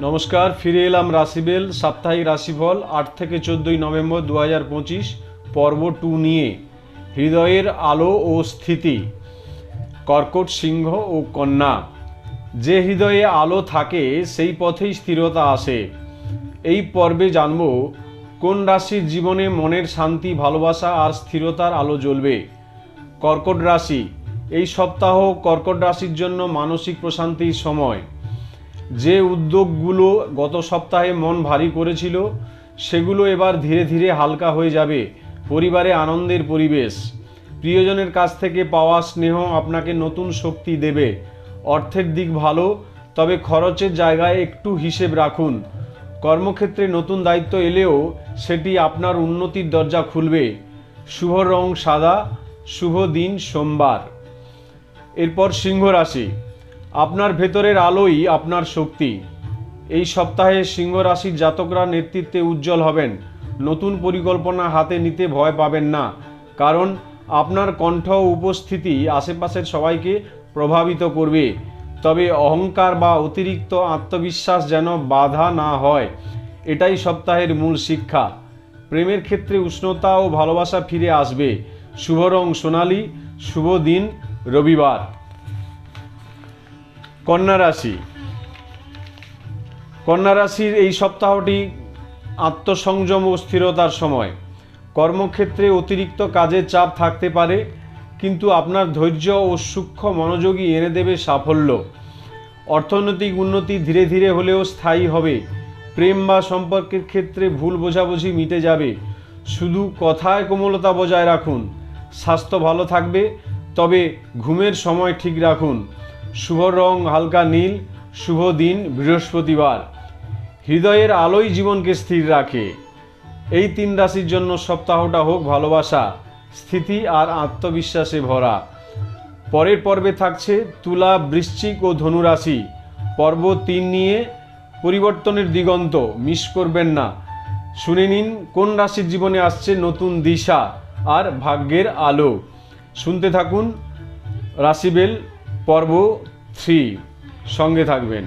নমস্কার, ফিরে এলাম রাশিবেল, সাপ্তাহিক রাশিফল, আট থেকে চোদ্দোই নভেম্বর দু হাজার পঁচিশ, পর্ব টু নিয়ে। হৃদয়ের আলো ও স্থিতি, কর্কট সিংহ ও কন্যা। যে হৃদয়ে আলো থাকে, সেই পথেই স্থিরতা আসে। এই পর্বে জানব, কোন রাশির জীবনে মনের শান্তি, ভালোবাসা আর স্থিরতার আলো জ্বলবে? কর্কট রাশি, এই সপ্তাহ কর্কট রাশির জন্য মানসিক প্রশান্তির সময়। যে উদ্যোগগুলো গত সপ্তাহে মন ভারী করেছিল, সেগুলো এবার ধীরে ধীরে হালকা হয়ে যাবে। পরিবারে আনন্দের পরিবেশ। প্রিয়জনের কাছ থেকে পাওয়া স্নেহ আপনাকে নতুন শক্তি দেবে। অর্থের দিক ভালো, তবে খরচের জায়গায় একটু হিসেব রাখুন। কর্মক্ষেত্রে নতুন দায়িত্ব এলেও সেটি আপনার উন্নতির দরজা খুলবে। শুভ রং সাদা, শুভ দিন সোমবার। এরপর সিংহ রাশি। আপনার ভেতরের আলোই আপনার শক্তি। এই সপ্তাহে সিংহ রাশির জাতকরা নেতৃত্বে উজ্জ্বল হবেন। নতুন পরিকল্পনা হাতে নিতে ভয় পাবেন না। কারণ আপনার কণ্ঠ উপস্থিতি আশেপাশের সবাইকে প্রভাবিত করবে। তবে অহংকার বা অতিরিক্ত আত্মবিশ্বাস যেন বাধা না হয়, এটাই সপ্তাহের মূল শিক্ষা। প্রেমের ক্ষেত্রে উষ্ণতা ও ভালোবাসা ফিরে আসবে। শুভ রং সোনালি, শুভ দিন রবিবার। কন্যা রাশি। কন্যা রাশির এই সপ্তাহটি আত্মসংযম ও স্থিরতার সময়। কর্মক্ষেত্রে অতিরিক্ত কাজের চাপ থাকতে পারে, কিন্তু আপনার ধৈর্য ও সূক্ষ্ম মনোযোগী এনে দেবে সাফল্য। অর্থনৈতিক উন্নতি ধীরে ধীরে হলেও স্থায়ী হবে। প্রেম বা সম্পর্কের ক্ষেত্রে ভুল বোঝাবুঝি মিটে যাবে। শুধু কথায় কোমলতা বজায় রাখুন। স্বাস্থ্য ভালো থাকবে, তবে ঘুমের সময় ঠিক রাখুন। শুভ রং হালকা নীল, শুভ দিন বৃহস্পতিবার। হৃদয়ের আলোই জীবনকে স্থির রাখে। এই তিন রাশির জন্য সপ্তাহটা হোক ভালোবাসা, স্থিতি আর আত্মবিশ্বাসে ভরা। পরের পর্বে থাকছে তুলা, বৃশ্চিক ও ধনু রাশি পর্ব তিন নিয়ে পরিবর্তনের দিগন্ত, মিস করবেন না। শুনে নিন কোন রাশির জীবনে আসছে নতুন দিশা আর ভাগ্যের আলো। শুনতে থাকুন রাশিবেল পর্ব থ্রি সঙ্গে থাকবেন।